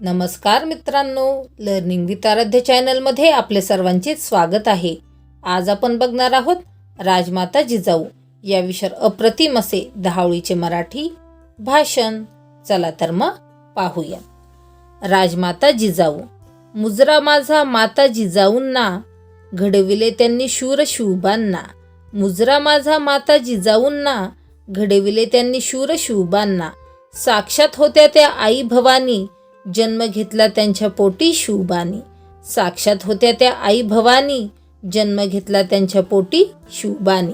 नमस्कार मित्रांनो learning with आराध्य चॅनलमध्ये आपले सर्वांचे स्वागत आहे. आज आपण बघणार आहोत राजमाता जिजाऊ. या विषयावर अप्रतिम असे दहावळीचे मराठी भाषण. चला तर मग पाहूया. राजमाता जिजाऊ. मुजरा माझा माता जिजाऊंना घडविले त्यांनी शूर शिवबांना मुजरा माझा माता जिजाऊंना घडविले त्यांनी शूर शिवबांना साक्षात होत्या त्या आई भवानी जन्म घेतला त्यांच्या पोटी शिवबानी साक्षात होत्या त्या आई भवानी. जन्म घेतला त्यांच्या पोटी शिवबानी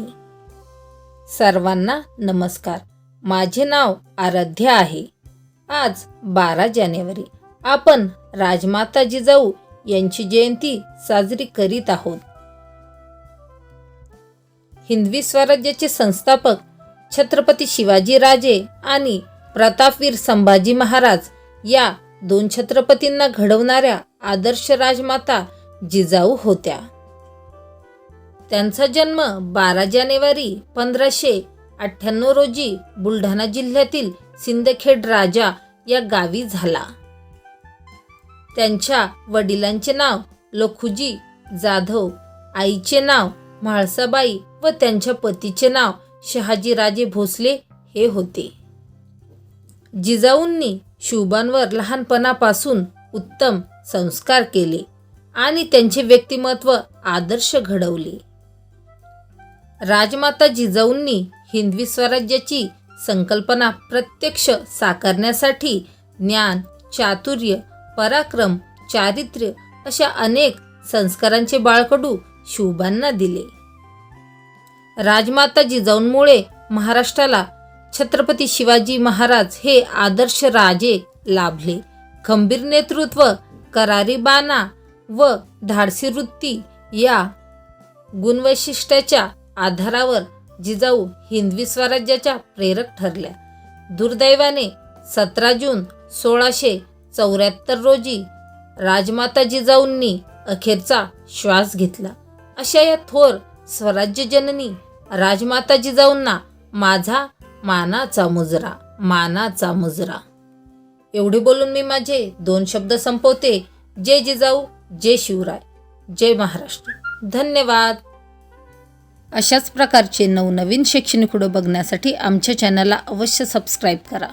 सर्वांना नमस्कार. माझे नाव आराध्य आहे. आज बारा जानेवारी. आपण राजमाता जिजाऊ यांची जयंती साजरी करीत आहोत. हिंदवी स्वराज्याचे संस्थापक छत्रपती शिवाजी राजे आणि प्रतापवीर संभाजी महाराज या दोन छत्रपतींना घडवणाऱ्या आदर्श राजमाता जिजाऊ होत्या. त्यांचा जन्म बारा जानेवारी पंधराशे अठ्ठ्याण्णव रोजी बुलढाणा जिल्ह्यातील सिंदखेड राजा या गावी झाला. त्यांच्या वडिलांचे नाव लखुजी जाधव आईचे नाव म्हाळसाबाई व त्यांच्या पतीचे नाव शहाजीराजे भोसले हे होते. जिजाऊंनी शिवबांवर लहानपणापासून उत्तम संस्कार केले आणि त्यांचे व्यक्तिमत्व आदर्श घडवले. राजमाता जिजाऊंनी हिंदवी स्वराज्याची संकल्पना प्रत्यक्ष साकारण्यासाठी ज्ञान चातुर्य पराक्रम चारित्र्य अशा अनेक संस्कारांचे बाळकडू शिवबांना दिले. राजमाता जिजाऊंमुळे महाराष्ट्राला छत्रपती शिवाजी महाराज हे आदर्श राजे लाभले. खंबीर नेतृत्व करारी बाणा व धाडसी वृत्ती या गुणवैशिष्ट्याच्या आधारावर जिजाऊ हिंदवी स्वराज्याच्या प्रेरक ठरल्या. दुर्दैवाने सतरा जून सोळाशे चौऱ्याहत्तर रोजी राजमाता जिजाऊंनी अखेरचा श्वास घेतला. अशा या थोर स्वराज्यजननी राजमाता जिजाऊंना माझा मानाचा मुजरा मानाचा मुजरा एवढे बोलून मी माझे दोन शब्द संपवते. जय जिजाऊ जय शिवराय जय महाराष्ट्र. धन्यवाद. अशाच प्रकारचे नवनवीन शैक्षणिक व्हिडिओ बघण्यासाठी आमच्या चॅनलला अवश्य सबस्क्राईब करा.